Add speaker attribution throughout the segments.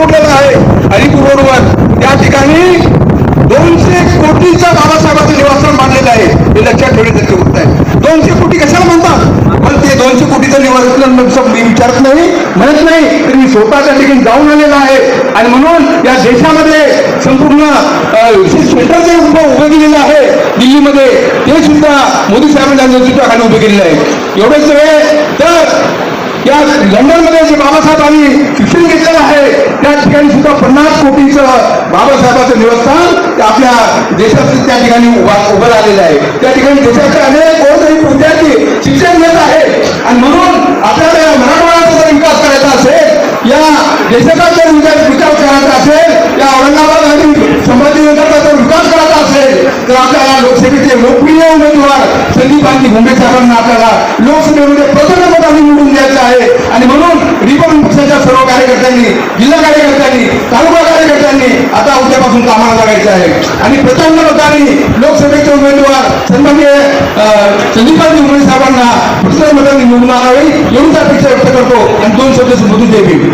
Speaker 1: सोडलेला आहे. अलिपूर त्या ठिकाणी दोनशे कोटीचा बाबासाहेबांचं निवासस्थान बांधलेलं आहे. हे लक्षात ठेवण्याची गोष्ट आहे दोनशे कोटी कशाला म्हणतात पण ते दोनशे कोटीचं निवासस्थान मी विचारत नाही म्हणत नाही. तर मी स्वतः त्या ठिकाणी जाऊन आलेला आहे. आणि म्हणून या देशामध्ये संपूर्ण अं, सेंटर जे उभं उभं केलेलं आहे. दिल्लीमध्ये ते सुद्धा मोदी साहेबांच्या नेतृत्वाखाली उभे केलेलं आहे एवढंच नव्हे तर या लंडनमध्ये जे बाबासाहेबांनी शिक्षण घेतलेलं आहे त्या ठिकाणी सुद्धा पन्नास कोटीचं बाबासाहेबांचं निवासस्थान ते आपल्या देशात त्या ठिकाणी उभा उभं राहिलेलं आहे. त्या ठिकाणी देशाचे अनेक कोणतरी विद्यार्थी शिक्षण घेत आहेत. आणि म्हणून आपल्याला या मराठवाड्याचा जर विकास करायचा असेल या देशाचा जर विकास विकास करायचा असेल या औरंगाबाद आणि संभाजीनगरचा जर विकास करायचा असेल तर आपल्याला लोकसभेचे लोकप्रिय उमेदवार संदीपांनी भुंगे साहेबांना आपल्याला लोकसभेमध्ये प्रचंड मताने निवडून द्यायचं आहे. आणि म्हणून रिपब्लिक पक्षाच्या सर्व कार्यकर्त्यांनी जिल्हा कार्यकर्त्यांनी तालुका कार्यकर्त्यांनी आता उद्यापासून कामाला लागायचं आहे. आणि प्रचंड मतांनी लोकसभेचे उमेदवार सन्मान्य अं, संदीपांनी साहेबांना प्रचंड मतांनी निवडून आणावी एवढीच अपेक्षा व्यक्त करतो. आणि दोन शब्द संबोधित देवी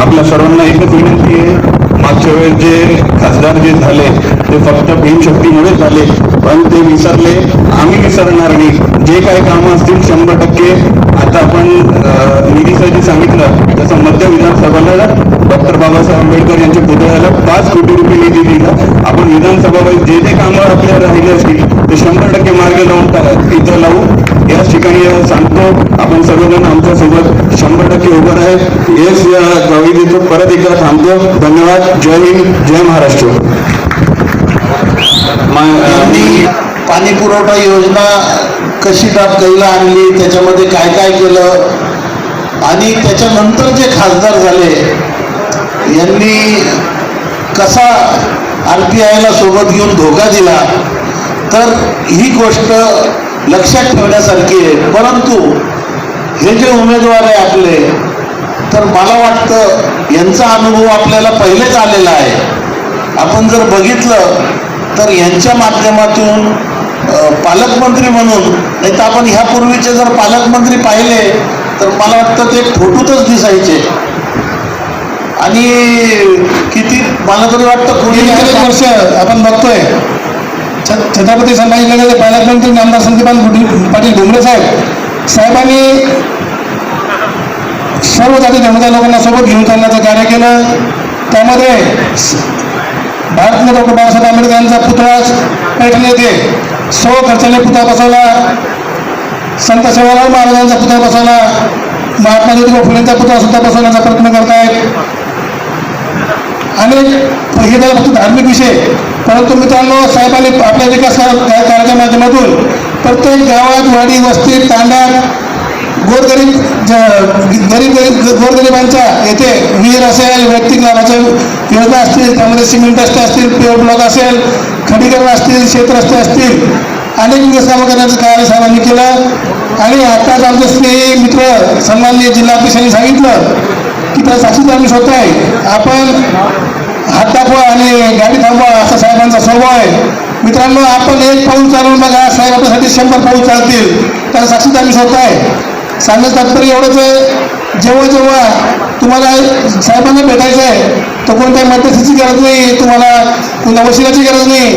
Speaker 2: आपल्या सर्वांना एकच विनंती आहे. मागच्या वेळेस जे खासदार जे झाले ते फक्त बिनशक्तीमुळे झाले पण ते विसरले आम्ही विसरणार नाही. जे काही कामं असतील शंभर टक्के आता आपण निधीसाठी सांगितलं तसं मध्य विधानसभेला डॉक्टर बाबासाहेब आंबेडकर यांच्या पुतळ्याला पाच कोटी रुपये निधी दिला. आपण विधानसभा जे जे कामं आपल्याला राहिले असतील ते शंभर टक्के मार्ग लावून टा- इथं लावून याच सांगतो आपण सर्वजण आमच्यासोबत शंभर टक्के उभं आहे हेच गावी देतो परत एकदा थांबतो. धन्यवाद. जय हिंद जय महाराष्ट्र.
Speaker 3: पाणी पुरवठा योजना कशी टापकाईला आणली त्याच्यामध्ये काय काय केलं आणि त्याच्यानंतर जे खासदार झाले यांनी कसा आर पी आयला सोबत घेऊन धोका दिला तर ही गोष्ट लक्षात ठेवण्यासारखी आहे. परंतु हे जे उमेदवार आहे आपले तर मला वाटतं यांचा अनुभव आपल्याला पहिलेच आलेला आहे. आपण जर बघितलं तर यांच्या माध्यमातून पालकमंत्री म्हणून नाही तर आपण ह्यापूर्वीचे जर पालकमंत्री पाहिले तर मला वाटतं ते फोटोतच दिसायचे. आणि किती मला तरी वाटतं कोणी
Speaker 4: वर्ष आपण बघतोय. छत्रपती संभाजीनगरचे पालकमंत्री नामदार संदीपान पाटील भुमरे साहेब. साहेबांनी सर्व जाती धर्माच्या लोकांना सोबत घेऊन चालण्याचं कार्य केलं. त्यामध्ये स- भारतरत्न डॉक्टर बाबासाहेब आंबेडकर यांचा पुतळा पैठण येथे सौ खर्चाने पुतळा बसवला. संत सेवालाल महाराजांचा पुतळा बसवला. महात्मा ज्योतिबा फुलेंचा पुतळा सुद्धा बसवण्याचा प्रयत्न करतायत. अनेक हे झालं फक्त धार्मिक विषय. परंतु मित्रांनो साहेबांनी आपल्या विकास कार्याच्या माध्यमातून प्रत्येक गावात वाडी वस्ती तांड्यात गोरगरीब ज- गरीब गरीब गोरगरिबांच्या येथे विहीर असेल वैयक्तिक लाभाच्या योजना असतील त्यामध्ये सिमेंट रस्ते असतील पेव ब्लॉक असेल खडीकरण असतील शेतरस्ते असतील अनेक विकास कामं करण्याचं कार्य साहेबांनी केलं. आणि आताच आमचे स्नेही मित्र सन्माननीय जिल्हा अध्यक्षांनी सांगितलं की त्या साक्षीदार आम्ही स्वतः आहे आपण हात दाखवा आणि गाडी थांबवा असा साहेबांचा स्वभाव आहे. मित्रांनो आपण एक पाऊल चालवून बघा. साहेब आपल्यासाठी शंभर पाऊल चालतील. त्याला साक्षीदार आम्ही स्वतः आहे सांगण्याचं तात्पर्य एवढंच आहे जेव्हा जेव्हा तुम्हाला साहेबांना भेटायचं आहे तर कोणत्याही मध्यस्थीची गरज नाही. तुम्हाला कोणत्या वशिलाची गरज नाही.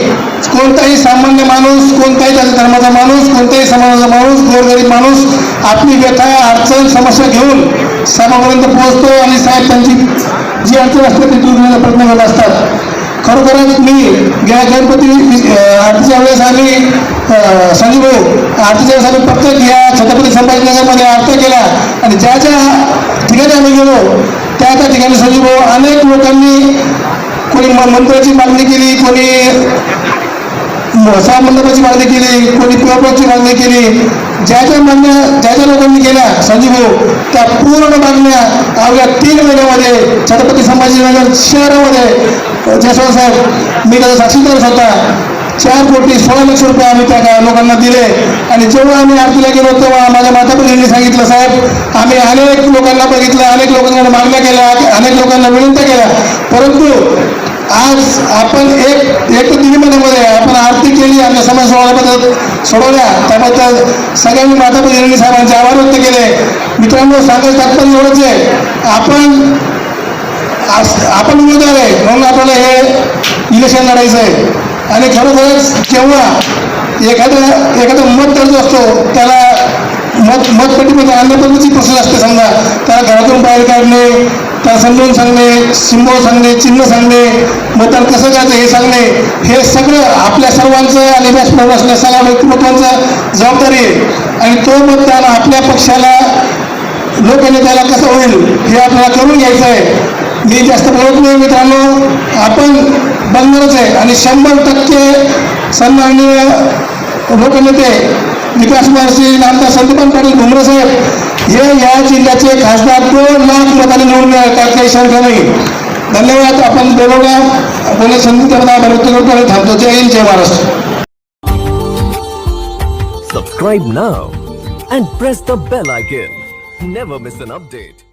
Speaker 4: कोणताही सामान्य माणूस कोणत्याही त्याच्या धर्माचा माणूस कोणत्याही समाजाचा माणूस गोरगरीब माणूस आपली व्यथा अडचण समस्या घेऊन साहेबापर्यंत पोहोचतो आणि साहेब त्यांची जी अडचण असते ती दूर करण्याचा प्रयत्न करत असतात खरोखरच मी गेल्या गणपती आरतीच्या वेळेस आम्ही संजीव भाऊ आरतीच्या वेळेस आम्ही प्रत्येक या छत्रपती संभाजीनगरमध्ये आरत्या केल्या. आणि ज्या ज्या ठिकाणी आम्ही गेलो त्या त्या ठिकाणी संजीव भाऊ अनेक लोकांनी कोणी मंत्राची मागणी केली कोणी सहा मंडपाची मागणी केली कोणी पिवळची मागणी केली ज्या ज्या मागण्या ज्या ज्या लोकांनी केल्या संजीव भाऊ त्या पूर्ण मागण्या अवघ्या तीन महिन्यामध्ये छत्रपती संभाजीनगर शहरामध्ये जयस्वाल साहेब मी त्याचा साक्षीदार होता चार कोटी सोळा लक्ष रुपये आम्ही त्या लोकांना दिले. आणि जेव्हा आम्ही आरतीला गेलो तेव्हा माझ्या माता सांगितलं साहेब आम्ही अनेक लोकांना बघितलं अनेक लोकांकडे मागण्या केल्या अनेक लोकांना विनंत्या केल्या. परंतु आज आपण एक एक दिनीमध्ये आपण आरती केली आमच्या समाज सोडवण्याबद्दल सोडवल्या. त्याबद्दल सगळ्यांनी माता भगिनी साहेबांचे आभार व्यक्त केले. मित्रांनो सांगायचं तात्पर्य एवढंच आहे. आपण आपण उमेदवार आहे. म्हणून आपल्याला हे इलेक्शन लढायचं आहे आणि खरोखरच जेव्हा एखादं एखादं मत जो असतो त्याला मत मतपेटीमध्ये म्हणजे आणण्यापर्यंतची प्रोसेस असते समजा. त्याला घरातून बाहेर काढणे त्याला समजून सांगणे सिंबल सांगणे चिन्ह सांगणे मतदान कसं करायचं हे सांगणे हे सगळं आपल्या सर्वांचं आणि व्यासपीठावर सगळ्या व्यक्तिमत्वांचं जबाबदारी आहे. आणि तो मतदान आपल्या पक्षाला लोकनेत्याला कसं होईल हे आपल्याला करून घ्यायचं आहे. मी जास्त बोलत नाही मित्रांनो. आपण बंधनच आहे आणि शंभर टक्के सन्माननीय लोकनेते विकास महर्षी नामदार संदीपान पाटील भुमरे साहेब हे या जिल्ह्याचे खासदार दोन लाख मताने निवडून येणार, काही शंका नाही. धन्यवाद. आपण बोलवला बोलण्यात संधी त्यांना थांबतो. जय हिंद जय Maharashtra.
Speaker 5: Subscribe now and press the bell icon. Never miss an update.